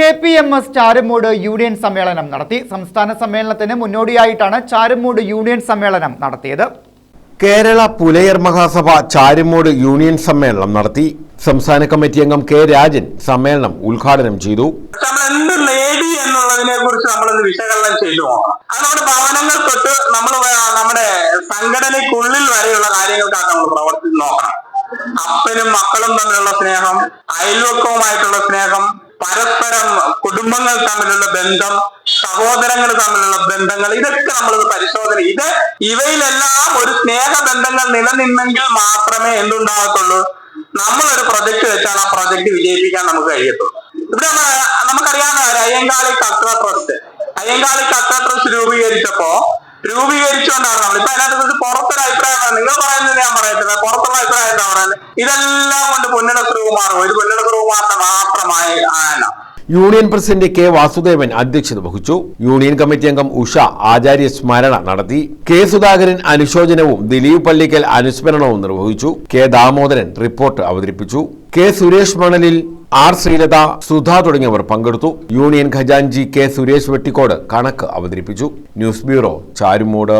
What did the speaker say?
K P M S Charummood union സമ്മേളനം നടത്തി. സംസ്ഥാന സമ്മേളനത്തിന് മുന്നോടിയായിട്ടാണ് ചാരുമൂട് യൂണിയൻ സമ്മേളനം നടത്തിയത്. കേരള പുലയർ മഹാസഭ ചാരുമൂട് യൂണിയൻ സമ്മേളനം നടത്തി. സംസ്ഥാന കമ്മിറ്റി അംഗം കെ രാജൻ സമ്മേളനം ഉദ്ഘാടനം ചെയ്തു. നമ്മൾ എന്ത് നേടി എന്നുള്ളതിനെ കുറിച്ച് നമ്മളൊന്ന് വിശകലനം ചെയ്തു നോക്കണം നമ്മുടെ ഭവനങ്ങൾ തൊട്ട് നമ്മൾ നമ്മുടെ സംഘടനയ്ക്കുള്ളിൽ വരെയുള്ള കാര്യങ്ങൾക്കാണ് നമ്മൾ പ്രവർത്തിച്ച് നോക്കണം. അപ്പനും മക്കളും തമ്മിലുള്ള സ്നേഹം അയൽവക്കവുമായിട്ടുള്ള സ്നേഹം പരസ്പരം കുടുംബങ്ങൾ തമ്മിലുള്ള ബന്ധം സഹോദരങ്ങൾ തമ്മിലുള്ള ബന്ധങ്ങൾ ഇതൊക്കെ നമ്മൾ പരിശോധന ഇത് ഇവയിലെല്ലാം ഒരു സ്നേഹബന്ധങ്ങൾ നിലനിന്നെങ്കിൽ മാത്രമേ എന്തുണ്ടാകത്തുള്ളൂ. നമ്മളൊരു പ്രൊജക്ട് വെച്ചാൽ ആ പ്രൊജക്ട് വിജയിപ്പിക്കാൻ നമുക്ക് കഴിയത്തുള്ളൂ. ഇവിടെ നമുക്കറിയാവുന്ന അയ്യങ്കാളി കത്ര ട്രസ്റ്റ്. അയ്യങ്കാളി കത്ര ട്രസ്റ്റ് രൂപീകരിച്ചപ്പോ രൂപീകരിച്ചുകൊണ്ടാണ് നമ്മൾ ഇപ്പൊ അതിനകത്ത് പുറത്തൊരു അഭിപ്രായം നിങ്ങൾ പറയുന്നത് ഞാൻ പറയത്തില്ല. പുറത്തുള്ള അഭിപ്രായം എന്താ പറയുന്നത്? ഇതെല്ലാം കൊണ്ട് പൊന്നിട ശ്രീകുമാർ ഒരു പൊന്നിട ശ്രീകുമാറിന്റെ മാത്രമായ ആന യൂണിയൻ പ്രസിഡന്റ് കെ വാസുദേവൻ അധ്യക്ഷത വഹിച്ചു. യൂണിയൻ കമ്മിറ്റി അംഗം ഉഷ ആചാര്യ സ്മരണ നടത്തി. കെ സുധാകരൻ അനുശോചനവും ദിലീപ് പള്ളിക്കൽ അനുസ്മരണവും നിർവഹിച്ചു. കെ ദാമോദരൻ റിപ്പോർട്ട് അവതരിപ്പിച്ചു. കെ സുരേഷ് മണലിൽ ആർ ശ്രീലത സുധ തുടങ്ങിയവർ പങ്കെടുത്തു. യൂണിയൻ ഖജാൻജി കെ സുരേഷ് വെട്ടിക്കോട് കണക്ക് അവതരിപ്പിച്ചു. News bureau Charummood.